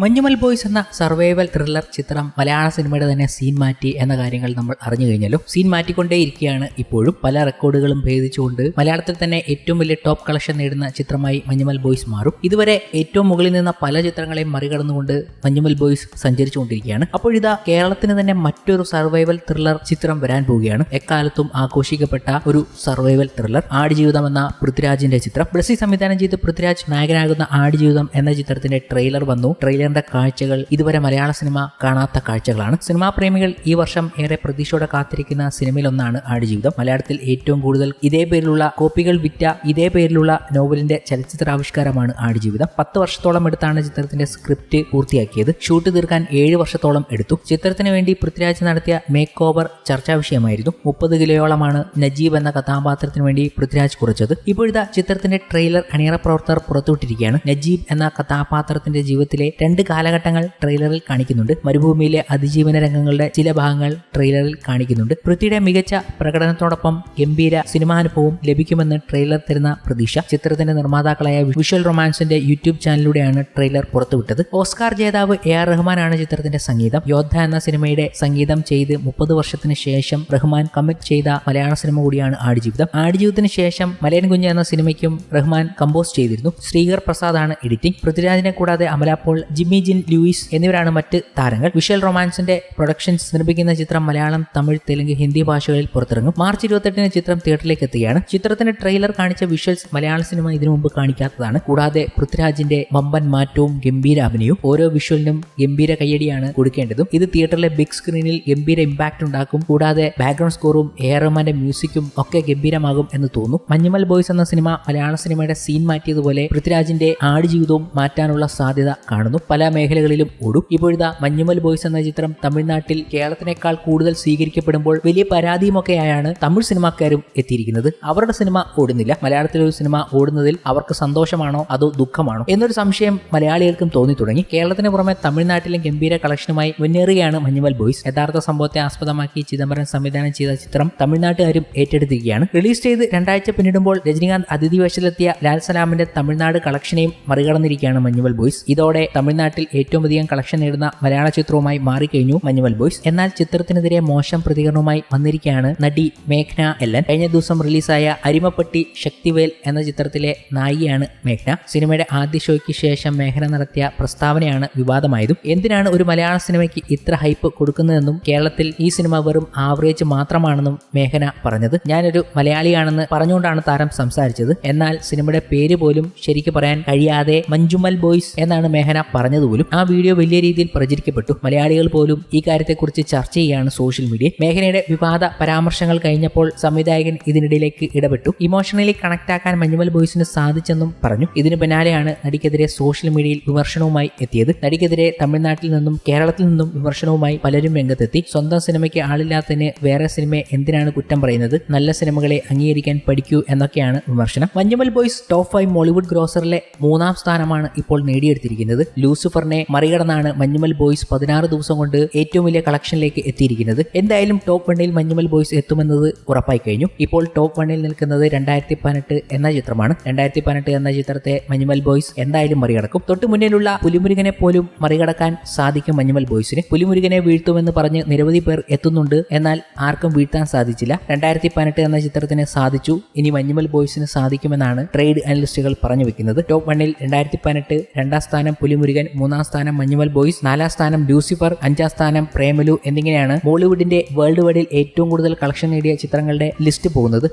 Manjummel boys എന്ന survival thriller ചിത്രം മലയാള സിനിമയുടെ തന്നെ സീൻ മാറ്റി എന്ന കാര്യങ്ങൾ നമ്മൾ അറിഞ്ഞു കഴിഞ്ഞല്ലോ. സീൻ മാറ്റിക്കൊണ്ടേയിരിക്കുകയാണ് ഇപ്പോഴും. പല റെക്കോർഡുകളും ഭേദിച്ചുകൊണ്ട് മലയാളത്തിൽ തന്നെ ഏറ്റവും വലിയ ടോപ്പ് കളക്ഷൻ നേടുന്ന ചിത്രമായി മഞ്ഞുമൽ ബോയ്സ് മാറും. ഇതുവരെ ഏറ്റവും മുകളിൽ നിന്ന പല ചിത്രങ്ങളെയും മറികടന്നുകൊണ്ട് മഞ്ഞുമൽ ബോയ്സ് സഞ്ചരിച്ചുകൊണ്ടിരിക്കുകയാണ്. അപ്പോഴിതാ കേരളത്തിന് തന്നെ മറ്റൊരു സർവൈവൽ ത്രില്ലർ ചിത്രം വരാൻ പോവുകയാണ്. എക്കാലത്തും ആഘോഷിക്കപ്പെട്ട ഒരു സർവൈവൽ ത്രില്ലർ ആടുജീവിതം എന്ന പൃഥ്വിരാജിന്റെ ചിത്രം. ബ്രസി സംവിധാനം ചെയ്ത് പൃഥ്വിരാജ് നായകനാകുന്ന ആടുജീവിതം എന്ന ചിത്രത്തിന്റെ ട്രെയിലർ വന്നു. ട്രെയിലറിന്റെ കാഴ്ചകൾ ഇതുവരെ മലയാള സിനിമ കാണാത്ത കാഴ്ചകളാണ്. സിനിമാ പ്രേമികൾ ഈ വർഷം ഏറെ പ്രതീക്ഷയോടെ കാത്തിരിക്കുന്ന സിനിമയിലൊന്നാണ് ആടുജീവിതം. മലയാളത്തിൽ ഏറ്റവും കൂടുതൽ ഇതേ പേരിലുള്ള കോപ്പികൾ വിറ്റ ഇതേ പേരിലുള്ള നോവലിന്റെ ചലച്ചിത്രാവിഷ്കാരമാണ് ആടുജീവിതം. പത്ത് വർഷത്തോളം എടുത്താണ് ചിത്രത്തിന്റെ സ്ക്രിപ്റ്റ് പൂർത്തിയാക്കിയത്. ഷൂട്ട് തീർക്കാൻ ഏഴ് വർഷത്തോളം എടുത്തു. ചിത്രത്തിന് വേണ്ടി പൃഥ്വിരാജ് നടത്തിയ മേക്ക് ഓവർ ചർച്ചാ വിഷയമായിരുന്നു. മുപ്പത് കിലോയോളമാണ് നജീബ് എന്ന കഥാപാത്രത്തിന് വേണ്ടി പൃഥ്വിരാജ് കുറച്ചത്. ഇപ്പോഴത്തെ ചിത്രത്തിന്റെ ട്രെയിലർ അണിയറ പ്രവർത്തകർ പുറത്തുവിട്ടിരിക്കുകയാണ്. നജീബ് എന്ന കഥാപാത്രത്തിന്റെ ജീവിതത്തിലെ രണ്ട് കാലഘട്ടങ്ങൾ ട്രെയിലറിൽ കാണിക്കുന്നുണ്ട്. മരുഭൂമിയിലെ അതിജീവന രംഗങ്ങളുടെ ചില ഭാഗങ്ങൾ ട്രെയിലറിൽ കാണിക്കുന്നുണ്ട്. പൃഥ്വിയുടെ മികച്ച പ്രകടനത്തോടൊപ്പം ഗംഭീര സിനിമാനുഭവം ലഭിക്കുമെന്ന് ട്രെയിലർ തരുന്ന പ്രതീക്ഷ. ചിത്രത്തിന്റെ നിർമ്മാതാക്കളായ വിഷ്വൽ റൊമാൻസിന്റെ യൂട്യൂബ് ചാനലിലൂടെയാണ് ട്രെയിലർ പുറത്തുവിട്ടത്. ഓസ്കാർ ജേതാവ് എ ആർ റഹ്മാനാണ് ചിത്രത്തിന്റെ സംഗീതം. യോദ്ധ എന്ന സിനിമയുടെ സംഗീതം ചെയ്ത് മുപ്പത് വർഷത്തിന് ശേഷം റഹ്മാൻ കമ്മിറ്റ് ചെയ്ത മലയാള സിനിമ കൂടിയാണ് ആടുജീവിതം. ആടുജീവിതത്തിന് ശേഷം മലയൻ കുഞ്ഞ് എന്ന സിനിമയ്ക്കും റഹ്മാൻ കമ്പോസ് ചെയ്തിരുന്നു. ശ്രീകർ പ്രസാദാണ് എഡിറ്റിംഗ് പൃഥ്വിരാജിനെ കൂടാതെ Amala Paul Paul Jimmy Jean Louis എന്നിവരാണ് മറ്റ് താരങ്ങൾ. വിഷ്വൽ റൊമാൻസിന്റെ പ്രൊഡക്ഷൻസ് നിർമ്മിക്കുന്ന ചിത്രം മലയാളം തമിഴ് തെലുങ്ക് ഹിന്ദി ഭാഷകളിൽ പുറത്തിറങ്ങും. മാർച്ച് ഇരുപത്തെട്ടിന് ചിത്രം തിയേറ്ററിലേക്ക് എത്തുകയാണ്. ചിത്രത്തിന്റെ ട്രെയിലർ കാണിച്ച വിഷ്വൽസ് മലയാള സിനിമ ഇതിനു മുമ്പ് കാണിക്കാത്തതാണ്. കൂടാതെ പൃഥ്വിരാജിന്റെ വമ്പൻ മാറ്റവും ഗംഭീര അഭിനയവും ഓരോ വിഷ്വലിനും ഗംഭീര കയ്യടിയാണ് കൊടുക്കേണ്ടതും. ഇത് തിയേറ്ററിലെ ബിഗ് സ്ക്രീനിൽ ഗംഭീര ഇമ്പാക്ട് ഉണ്ടാക്കും. കൂടാതെ ബാക്ക്ഗ്രൗണ്ട് സ്കോറും എയർമാന്റെ മ്യൂസിക്കും ഒക്കെ ഗംഭീരമാകും എന്ന് തോന്നുന്നു മഞ്ഞുമൽ ബോയ്സ് എന്ന സിനിമ മലയാള സിനിമയുടെ സീൻ മാറ്റിയതുപോലെ പൃഥ്വിരാജിന്റെ ആടുജീവിതവും മാറ്റാനുള്ള സാധ്യത കാണുന്നു. പല മേഖലകളിലും ഓടും ഇപ്പോഴത്തെ മഞ്ഞുമൽ ബോയ്സ് എന്ന ചിത്രം തമിഴ്നാട്ടിൽ കേരളത്തിനേക്കാൾ കൂടുതൽ സ്വീകരിക്കപ്പെടുമ്പോൾ വലിയ പരാതിയുമൊക്കെയായാണ് തമിഴ് സിനിമാക്കാരും എത്തിയിരിക്കുന്നത്. അവരുടെ സിനിമ ഓടുന്നില്ല. മലയാളത്തിലെ ഒരു സിനിമ ഓടുന്നതിൽ അവർക്ക് സന്തോഷമാണോ? അതോ ദുഃഖമാണോ? എന്നൊരു സംശയം മലയാളികൾക്കും തോന്നി തുടങ്ങി. കേരളത്തിന് പുറമെ തമിഴ്നാട്ടിലും ഗംഭീര കളക്ഷനുമായി മുന്നേറുകയാണ് മഞ്ഞുമൽ ബോയ്സ്. യഥാർത്ഥ സംഭവത്തെ ആസ്പദമാക്കി ചിദംബരം സംവിധാനം ചെയ്ത ചിത്രം തമിഴ്നാട്ടുകാരും ഏറ്റെടുത്തിരിക്കുകയാണ്. റിലീസ് ചെയ്ത് രണ്ടാഴ്ച പിന്നിടുമ്പോൾ രജനീകാന്ത് അതിഥി വേഷത്തിലെത്തിയ ലാൽ സലാമിന്റെ തമിഴ്നാട് കളക്ഷനെയും മറികടന്നിരിക്കുകയാണ് മഞ്ഞുമൽ ബോയ്സ്. ഇതോടെ തമിഴ്നാട്ടിൽ ഏറ്റവും അധികം കളക്ഷൻ നേടുന്ന മലയാള ചിത്രവുമായി മാറിക്കഴിഞ്ഞു മഞ്ഞുമൽ ബോയ്സ്. എന്നാൽ ചിത്രത്തിനെതിരെ മോശം പ്രതികരണവുമായി വന്നിരിക്കുകയാണ് നടി മേഘ്ന എല്ലൻ. കഴിഞ്ഞ ദിവസം റിലീസായ അരിമപ്പട്ടി ശക്തിവേൽ എന്ന ചിത്രത്തിലെ നായികയാണ് മേഘ്ന. സിനിമയുടെ ആദ്യ ഷോയ്ക്ക് ശേഷം മേഘന നടത്തിയ പ്രസ്താവനയാണ് വിവാദമായതും. എന്തിനാണ് ഒരു മലയാള സിനിമയ്ക്ക് ഇത്ര ഹൈപ്പ് കൊടുക്കുന്നതെന്നും കേരളത്തിൽ ഈ സിനിമ വെറും ആവറേജ് മാത്രമാണെന്നും മേഘന പറഞ്ഞത്. ഞാനൊരു മലയാളിയാണെന്ന് പറഞ്ഞുകൊണ്ടാണ് താരം സംസാരിച്ചത്. എന്നാൽ സിനിമയുടെ പേര് പോലും ശരിക്ക് പറയാൻ കഴിയാതെ മഞ്ജുമൽ ബോയ്സ് എന്നാണ് മേഘന പറഞ്ഞത്. പോലും ആ വീഡിയോ വലിയ രീതിയിൽ പ്രചരിക്കപ്പെട്ടു. മലയാളികൾ പോലും ഈ കാര്യത്തെക്കുറിച്ച് ചർച്ച ചെയ്യുകയാണ് സോഷ്യൽ മീഡിയ. മേഘനയുടെ വിവാദ പരാമർശങ്ങൾ കഴിഞ്ഞപ്പോൾ സംവിധായകൻ ഇതിനിടയിലേക്ക് ഇടപെട്ടു. ഇമോഷണലി കണക്ട് ആക്കാൻ മഞ്ഞുമൽ ബോയ്സിന് സാധിച്ചെന്നും പറഞ്ഞു. ഇതിന് പിന്നാലെയാണ് നടിക്കെതിരെ സോഷ്യൽ മീഡിയയിൽ വിമർശനവുമായി എത്തിയത്. നടിക്കെതിരെ തമിഴ്നാട്ടിൽ നിന്നും കേരളത്തിൽ നിന്നും വിമർശനവുമായി പലരും രംഗത്തെത്തി. സ്വന്തം സിനിമയ്ക്ക് ആളില്ലാത്തതിന് വേറെ സിനിമയെ എന്തിനാണ് കുറ്റം പറയുന്നത്? നല്ല സിനിമകളെ അംഗീകരിക്കാൻ പഠിക്കൂ എന്നൊക്കെയാണ് വിമർശനം. Manjummel Boys top five Mollywood ഗ്രോസറിലെ മൂന്നാം സ്ഥാനമാണ് ഇപ്പോൾ നേടിയെടുത്തിരിക്കുന്നത്. ലൂസിഫറിനെ മറികടന്നാണ് മഞ്ഞുമൽ ബോയ്സ് പതിനാറ് ദിവസം കൊണ്ട് ഏറ്റവും വലിയ കളക്ഷനിലേക്ക് എത്തിയിരിക്കുന്നത്. എന്തായാലും ടോപ്പ് വണ്ണിൽ മഞ്ഞുമൽ ബോയ്സ് എത്തുമെന്നത് ഉറപ്പായി കഴിഞ്ഞു. ഇപ്പോൾ ടോപ്പ് വണ്ണിൽ നിൽക്കുന്നത് രണ്ടായിരത്തി പതിനെട്ട് എന്ന ചിത്രമാണ്. രണ്ടായിരത്തി പതിനെട്ട് എന്ന ചിത്രത്തെ മഞ്ഞുമൽ ബോയ്സ് എന്തായാലും മറികടക്കും. തൊട്ടു മുന്നിലുള്ള പുലിമുരുകനെ പോലും മറികടക്കാൻ സാധിക്കും മഞ്ഞുമൽ ബോയ്സിന്. പുലിമുരുകനെ വീഴ്ത്തുമെന്ന് പറഞ്ഞ് നിരവധി പേർ എത്തുന്നുണ്ട്. എന്നാൽ ആർക്കും വീഴ്ത്താൻ സാധിച്ചില്ല. രണ്ടായിരത്തി പതിനെട്ട് എന്ന ചിത്രത്തിന് സാധിച്ചു. ഇനി മഞ്ഞുമൽ ബോയ്സിന് സാധിക്കുമെന്നാണ് ട്രേഡ് അനലിസ്റ്റുകൾ പറഞ്ഞു വെക്കുന്നത്. ടോപ്പ് വണ്ണിൽ രണ്ടായിരത്തി പതിനെട്ട് രണ്ടാം സ്ഥാനം പുലിമുരുകൻ മൂന്നാം സ്ഥാനം മഞ്ഞുമൽ ബോയ്സ് നാലാം സ്ഥാനം ലൂസിഫർ അഞ്ചാം സ്ഥാനം പ്രേമലു എന്നിങ്ങനെയാണ് ബോളിവുഡിന്റെ വേൾഡ് വൈഡിൽ ഏറ്റവും കൂടുതൽ കളക്ഷൻ നേടിയ ചിത്രങ്ങളുടെ ലിസ്റ്റ് പോകുന്നത്.